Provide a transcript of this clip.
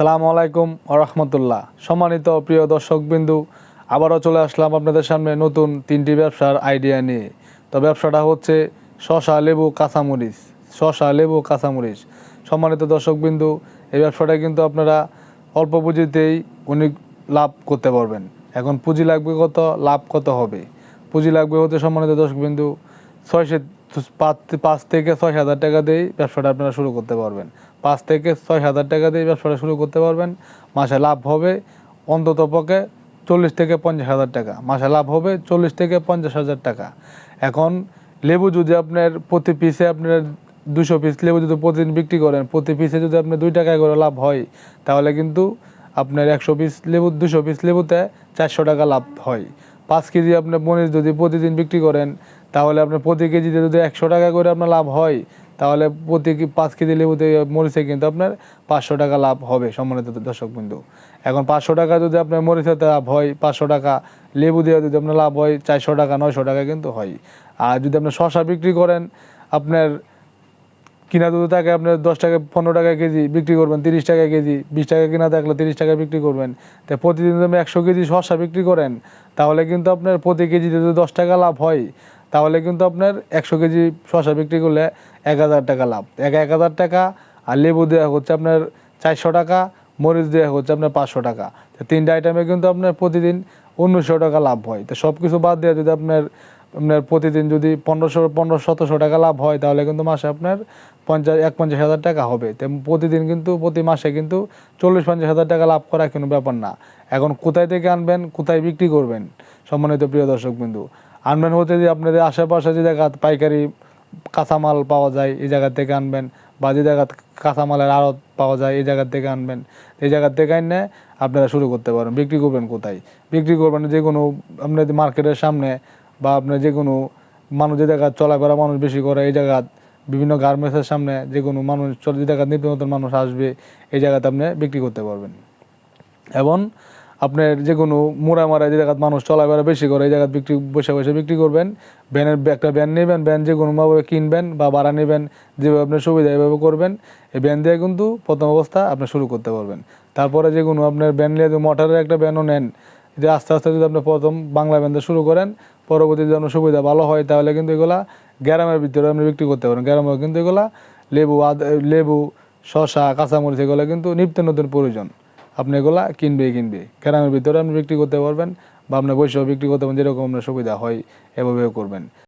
আসসালামু আলাইকুম রহমতুল্লাহ। সম্মানিত প্রিয় দর্শকবিন্দু, আবারও চলে আসলাম আপনাদের সামনে নতুন তিনটি ব্যবসার আইডিয়া নিয়ে। তো ব্যবসাটা হচ্ছে শশা লেবু, কাঁচামরিচ। শশা লেবু, কাঁচামরিচ। সম্মানিত দর্শকবিন্দু, এই ব্যবসাটা কিন্তু আপনারা অল্প পুঁজিতেই অনেক লাভ করতে পারবেন। এখন পুঁজি লাগবে কত, লাভ কত হবে? পুঁজি লাগবে হচ্ছে সম্মানিত দর্শকবিন্দু, ছয়শো পাঁচ পাঁচ থেকে ছয় হাজার টাকা দিয়েই ব্যবসাটা আপনারা শুরু করতে পারবেন। পাঁচ থেকে ছয় হাজার টাকা দিয়ে ব্যবসাটা শুরু করতে পারবেন। মাসে লাভ হবে অন্তত পক্ষে চল্লিশ থেকে পঞ্চাশ হাজার টাকা। মাসে লাভ হবে চল্লিশ থেকে পঞ্চাশ হাজার টাকা। এখন লেবু যদি আপনার প্রতি পিসে আপনার দুশো পিস লেবু যদি প্রতিদিন বিক্রি করেন, প্রতি পিসে যদি আপনার দুই টাকা করে লাভ হয়, তাহলে কিন্তু আপনার একশো পিস লেবু, দুশো পিস লেবুতে চারশো টাকা লাভ হয়। পাঁচ কেজি আপনার মরিচ যদি প্রতিদিন বিক্রি করেন, তাহলে আপনার প্রতি কেজিতে যদি একশো টাকা করে আপনার লাভ হয় তাহলে প্রতি পাঁচ কেজি লেবুতে মরিচে কিন্তু আপনার পাঁচশো টাকা লাভ হবে, সম্মানিত দর্শক বিন্দু এখন পাঁচশো টাকা যদি আপনার মরিচেতে লাভ হয়, পাঁচশো টাকা লেবু দিয়ে যদি আপনার লাভ হয়, চারশো টাকা, নয়শো টাকা কিন্তু হয়। আর যদি আপনি শশা বিক্রি করেন, আপনার কিনা দুধ থাকে আপনার দশ টাকা, পনেরো টাকা কেজি বিক্রি করবেন, তিরিশ টাকা কেজি, বিশ টাকা কিনা থাকলে তিরিশ টাকা বিক্রি করবেন। তো প্রতিদিন যদি আপনি একশো কেজি শসা বিক্রি করেন, তাহলে কিন্তু আপনার প্রতি কেজিতে যদি দশ টাকা লাভ হয় তাহলে কিন্তু আপনার একশো কেজি শশা বিক্রি করলে এক হাজার টাকা লাভ। এক এক হাজার টাকা আর লেবু দেওয়া হচ্ছে আপনার চারশো টাকা, মরিচ দেওয়া হচ্ছে আপনার পাঁচশো টাকা। তো তিনটা আইটেমে কিন্তু আপনার প্রতিদিন উনিশশো টাকা লাভ হয়। তো সব কিছু বাদ দেওয়া যদি আপনার আপনার প্রতিদিন যদি পনেরোশো, পনেরো সতেরোশো টাকা লাভ হয়, তাহলে কিন্তু মাসে আপনার পঞ্চাশ, এক পঞ্চাশ হাজার টাকা হবে। তো প্রতিদিন কিন্তু, প্রতি মাসে কিন্তু চল্লিশ, পঞ্চাশ হাজার টাকা লাভ করা কোনো ব্যাপার না। এখন কোথায় থেকে আনবেন, কোথায় বিক্রি করবেন? সম্মানিত প্রিয় দর্শক বিন্দু আনবেন হচ্ছে যে আপনাদের আশেপাশে যে জায়গা পাইকারি কাঁচামাল পাওয়া যায়, এই জায়গা থেকে আনবেন। বা যে জায়গা কাঁচামালের আড়ত পাওয়া যায়, এই জায়গা থেকে আনবেন। এই জায়গা থেকে আনলে আপনারা শুরু করতে পারেন। বিক্রি করবেন কোথায়? বিক্রি করবেন যে কোনো আপনাদের মার্কেটের সামনে বা আপনার যে কোনো মানুষ যে জায়গা চলাফেরা মানুষ বেশি করে, এই জায়গা বিভিন্ন গার্মেন্টসের সামনে যে কোনো মানুষ চলে, যে জায়গা নিত্য নতুন মানুষ আসবে, এই জায়গাতে আপনি বিক্রি করতে পারবেন। এবং আপনার যে কোনো মোড়া মারা যে জায়গায় মানুষ চলাফেরা বেশি করে, এই জায়গায় বিক্রি, বসে বসে বিক্রি করবেন। ভ্যানের একটা ভ্যান নেবেন, ভ্যান যে কোনোভাবে কিনবেন বা ভাড়া নেবেন, যেভাবে আপনার সুবিধা এভাবে করবেন, এই ভ্যান দিয়ে কিন্তু প্রথম অবস্থা আপনি শুরু করতে পারবেন। তারপরে যে কোনো আপনার ভ্যান নিয়ে মোটরের একটা ভ্যানও নেন, যে আস্তে আস্তে যদি আপনি প্রথম বাংলা দিয়ে শুরু করেন পরবর্তী আপনার সুবিধা ভালো হয়, তাহলে কিন্তু এগুলা গ্রামের ভিতরে আপনি বিক্রি করতে পারেন গ্রামেও কিন্তু এগুলা লেবু, আদ, লেবু শশা কাঁচামরিচ এগুলো কিন্তু নিত্য নতুন প্রয়োজন। আপনি এগুলা কিনবে কিনবে। গ্রামের ভিতরে আপনি বিক্রি করতে পারবেন বা আপনার বৈশাখ বিক্রি করতে পারবেন, যেরকম আপনার সুবিধা হয়, এভাবেও করবেন।